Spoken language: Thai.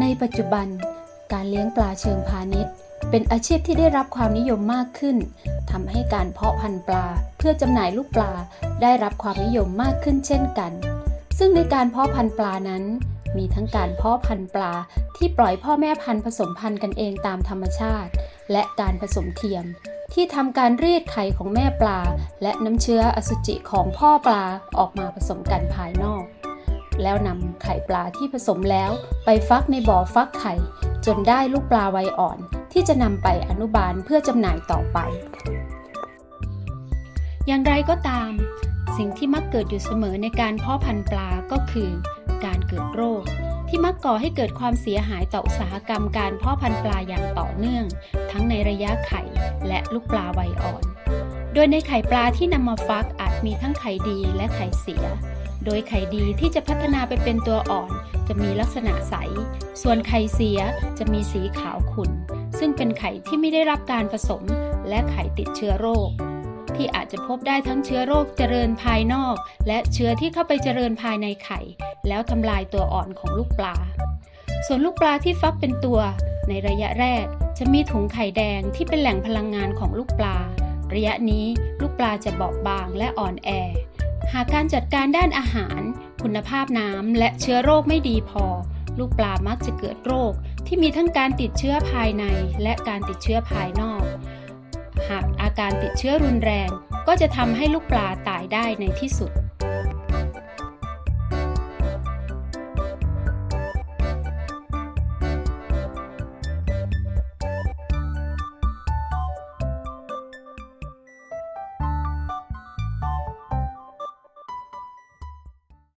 ในปัจจุบัน การเลี้ยงปลาเชิงพาณิชย์ เป็นอาชีพที่ได้รับความนิยมมากขึ้นทำให้การเพาะพันธุ์ปลาเพื่อจำหน่ายลูกปลาได้รับความนิยมมากขึ้นเช่นกัน ซึ่งในการเพาะพันธุ์ปลานั้น มีทั้งการเพาะพันธุ์ปลาที่ปล่อยพ่อแม่พันธุ์ผสมพันธุ์กันเองตามธรรมชาติ และการผสมเทียม ที่ทำการรีดไข่ของแม่ปลา และน้ำเชื้ออสุจิของพ่อปลาออกมาผสมกันภายนอก แล้วนำไข่ปลาที่ผสมแล้วไปฟักในบ่อฟักไข่ จนได้ลูกปลาไวอ่อน ที่จะนำไปอนุบาลเพื่อจำหน่ายต่อไป อย่างไรก็ตาม สิ่งที่มักเกิดอยู่เสมอในการเพาะพันธุ์ปลาก็คือ การเกิดโรคที่มักก่อให้เกิดความเสียหายต่ออุตสาหกรรมการเพาะพันธุ์ปลาอย่างต่อเนื่อง ทั้งในระยะไข่และลูกปลาวัยอ่อน โดยในไข่ปลาที่นำมาฟักอาจมีทั้งไข่ดีและไข่เสีย โดยไข่ดีที่จะพัฒนาไปเป็นตัวอ่อนจะมีลักษณะใส ส่วนไข่เสียจะมีสีขาวขุ่น ซึ่งเป็นไข่ที่ไม่ได้รับการผสม และไข่ติดเชื้อโรค ที่อาจจะพบได้ทั้งเชื้อโรคเจริญภายนอก และเชื้อที่เข้าไปเจริญภายในไข่ แล้วทำลายตัวอ่อนของลูกปลา ส่วนลูกปลาที่ฟักเป็นตัว ในระยะแรกจะมีถุงไข่แดงที่เป็นแหล่งพลังงานของลูกปลา ระยะนี้ลูกปลาจะเบาบบางและอ่อนแอ หากการจัดการด้านอาหาร คุณภาพน้ำและเชื้อโรคไม่ดีพอ ลูกปลามักจะเกิดโรค ที่มีทั้งการติดเชื้อภายใน และการติดเชื้อภายนอก หากอาการติดเชื้อรุนแรง ก็จะทำให้ลูกปลาตายได้ในที่สุด